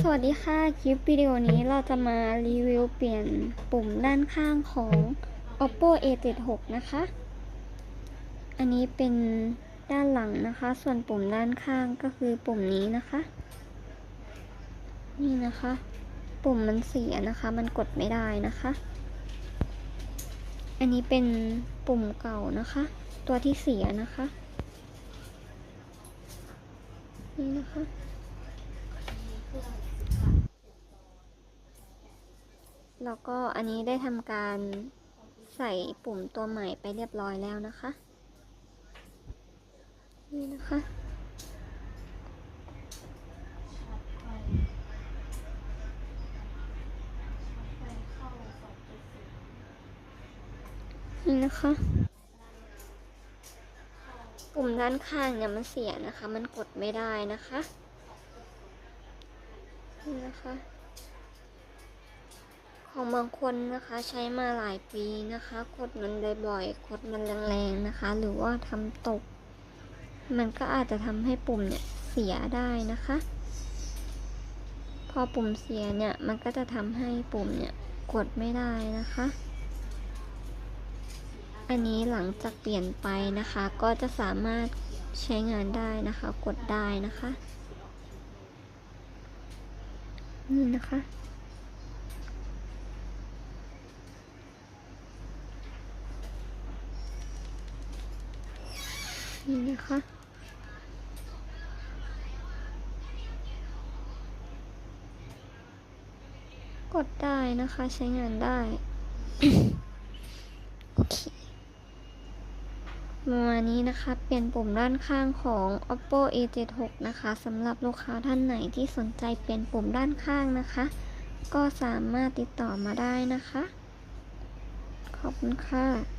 สวัสดีค่ะ คลิปวิดีโอนี้เราจะมารีวิวเปลี่ยนปุ่มด้านข้างของ oppo a76 นะคะ อันนี้เป็นด้านหลังนะคะ ส่วนปุ่มด้านข้างก็คือปุ่มนี้นะคะ นี่นะคะ ปุ่มมันเสียนะคะ มันกดไม่ได้นะคะ อันนี้เป็นปุ่มเก่านะคะ ตัวที่เสียนะคะ นี่นะคะ แล้วก็อันนี้ได้ทำการใส่ปุ่มตัวใหม่ไปเรียบร้อยแล้วนะคะ นี่นะคะ นี่นะคะ ปุ่มด้านข้างเนี่ยมันเสียนะคะ มันกดไม่ได้นะคะ นะคะ ของบางคนนะคะใช้มาหลายปีนะคะ กดมันบ่อยๆกดมันแรงๆนะคะ หรือว่าทำตก มันก็อาจจะทำให้ปุ่มเนี่ยเสียได้นะคะ พอปุ่มเสียเนี่ยมันก็จะทำให้ปุ่มเนี่ยกดไม่ได้นะคะ อันนี้หลังจากเปลี่ยนไปนะคะ ก็จะสามารถใช้งานได้นะคะ กดได้นะคะ นี่นะคะ นี่นะคะกดได้นะคะใช้งานได้ โอเค ประมาณนี้นะคะ เปลี่ยนปุ่มด้านข้างของ oppo a76 นะคะสำหรับลูกค้าท่านไหนที่สนใจเปลี่ยนปุ่มด้านข้างนะคะ ก็สามารถติดต่อมาได้นะคะ ขอบคุณค่ะ